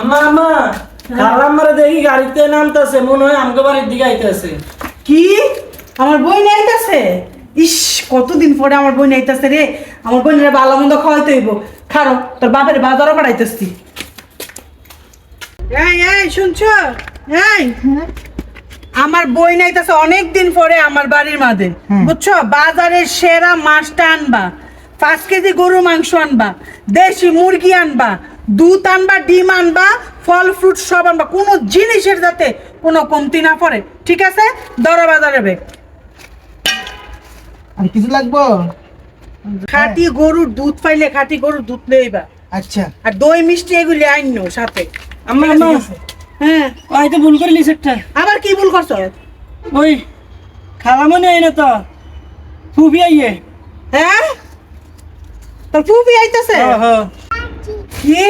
আম্মা আম্মা কাল আমার দেখি গাড়িতে নামতেছে মনে হয় আমগো বাড়ির দিকে আইতেছে। কি? আমার বই নাইতাছে ইস কতদিন পরে আমার বই নাইতাছে রে? আমার বোনের ভালো মন্দ খাওয়াইতে হইব। খারো তোর বাপের বাজারও পাঠাইতেছি। এই এই শুনছ? এই আমার বই নাইতাছে অনেক দিন পরে আমার বাড়ির মাঝে। বুঝছ? বাজারের সেরা মাছটা আনবা। পাঁচ কেজি গরু মাংস আনবা। দেশি মুরগি আনবা। দুধ আনবা ডিম আনবা ফল ফ্রুট সব আনবা। কোনো জিনিসের যাতে কোনো কমতি না পড়ে ঠিক আছে? দর বাজারে বেগ। আর কিছু লাগবো? খাঁটি গরুর দুধ পাইলে খাঁটি গরুর দুধ লইবা। আচ্ছা। আর দই মিষ্টি এগুলি আইনো সাথে। আম্মা আম্মা। হ্যাঁ। ওই তো ভুল করে লিস একটা। আবার কি ভুল করছ? ওই খালামনি আই না তো। ফুবি আইয়ে। হ্যাঁ? তোর ফুপি আইতাছে? হ্যাঁ হ্যাঁ কি?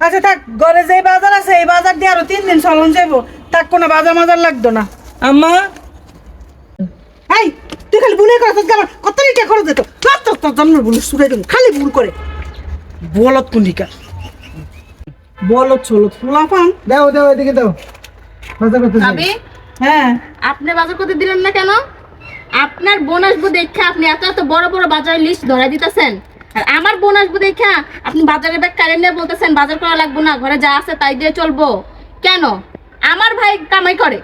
আচ্ছা থাক ঘরে যে বাজার আছে এই বাজার দিয়ে আরও তিন দিন চলন যাইবো। থাক কোনো বাজার মাজার লাগতো না। আম্মা? এই তুই খালি ভুলে করে আমার কত লিটার খরচ দিত তোর তোর তোর জন্মের ভুল শুনে দেবো খালি ভুল করে। বলত কুন্ডিকা বলত চলত ফুলা পান। দাও দাও এদিকে দাও। বাজার করতে যাই। হ্যাঁ। আপনি বাজার করতে দিলেন না কেন? আপনার বোন আসব দেখে আপনি এত এত বড় বড় বাজারের লিস্ট ধরাই দিতেছেন। আর আমার বোন আসব দেখা আপনি বাজারে ব্যাগ কারেন্ট নিয়ে বলতেছেন বাজার করা লাগবো না ঘরে যা আছে তাই দিয়ে চলবো। কেন? আমার ভাই কামাই করে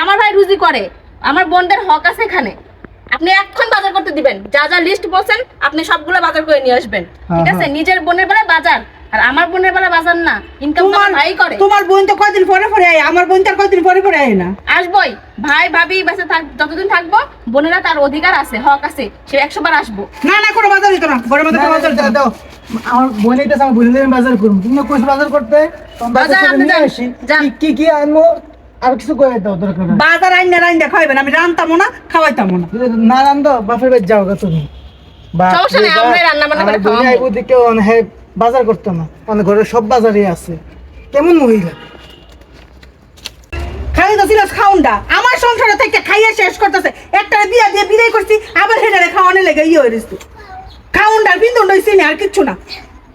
আমার ভাই রুজি করে আমার বোনদের হক আছে এখানে। আপনি এখন বাজার করতে দিবেন যা যা লিস্ট বলছেন আপনি সবগুলো বাজার করে নিয়ে আসবেন। ঠিক আছে? নিজের বোনের বেলা বাজার আর আমার বোনের বেলা বাজার না ইনকাম তোমার ভাই করে। তোমার বোন তো কয়দিন পরে পরে আয় আমার বোন তার কয়দিন পরে পরে আয় না। আসবই। ভাই ভাবি বাসে থাক যতদিন থাকব বোনেরা তার অধিকার আছে হক আছে সে একশো বার আসব। না না কোনো বাজার দিত না বড় না, বাজার দাও। আমার বোন এটা আমার বোনের জন্য বাজার করব তুমি না কইছো বাজার করতে? বাজার নিয়ে আসি। কি- কি আনব? আর কিছু করে দাও দরকার বাজার আইন না রাইন খাইবেন আমি রান্তামো না খাওয়াইতামো না। না রান্ধো বাপের বাড়ি যাও গা তুমি। সমস্যা নেই, রান্না বান্না করে আমার খাওয়াবো। বাজার করতো না। অনেক ঘরের সব বাজারে আছে। কেমন মহিলা? খাই তো ছিল খাউন্ডা আমার সংসারে থেকে খাইয়ে শেষ করতেছে। একটা বিয়া দিয়ে বিদায় করছি আবার হেডারে খাওয়ানো লেগে ইয়ে হয়ে খাউন্ডার বিন্দু হইছি আর কিচ্ছু না।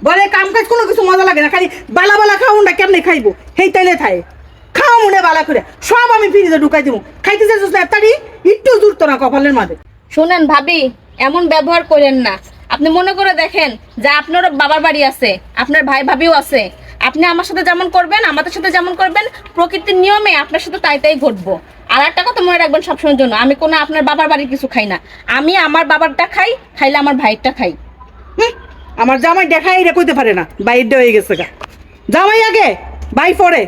বলে কাম কাজ কোনো কিছু মজা লাগে না খালি বালা বালা খাউন্ডা কেমনে খাইবো? সেই তাইলে থাই খাও মনে বালা করে সব আমি ফ্রিজে ঢুকাই দিব। খাইতে চাইছিস না তাড়ি একটু দূর তো না কপালের মাঝে। শুনেন ভাবি এমন ব্যবহার করেন না। আপনি মনে করে দেখেন যে আপনারও বাবার বাড়ি আছে, আপনার ভাই ভাবিও আছে। আপনি আমার সাথে যেমন করবেন, আমাদের সাথে যেমন করবেন, প্রকৃতির নিয়মে আপনার সাথে তাই তাই ঘটবো। আর একটা কথা মনে রাখবেন সবসময়ের জন্য, আমি কোনো আপনার বাবার বাড়ির কিছু খাই না। আমি আমার বাবারটা খাই, খাইলে আমার ভাইয়েরটা খাই। আমার জামাই দেখাই রে কইতে পারে না বাইর হয়ে গেছে গা। জামাই আগে বাই পরে।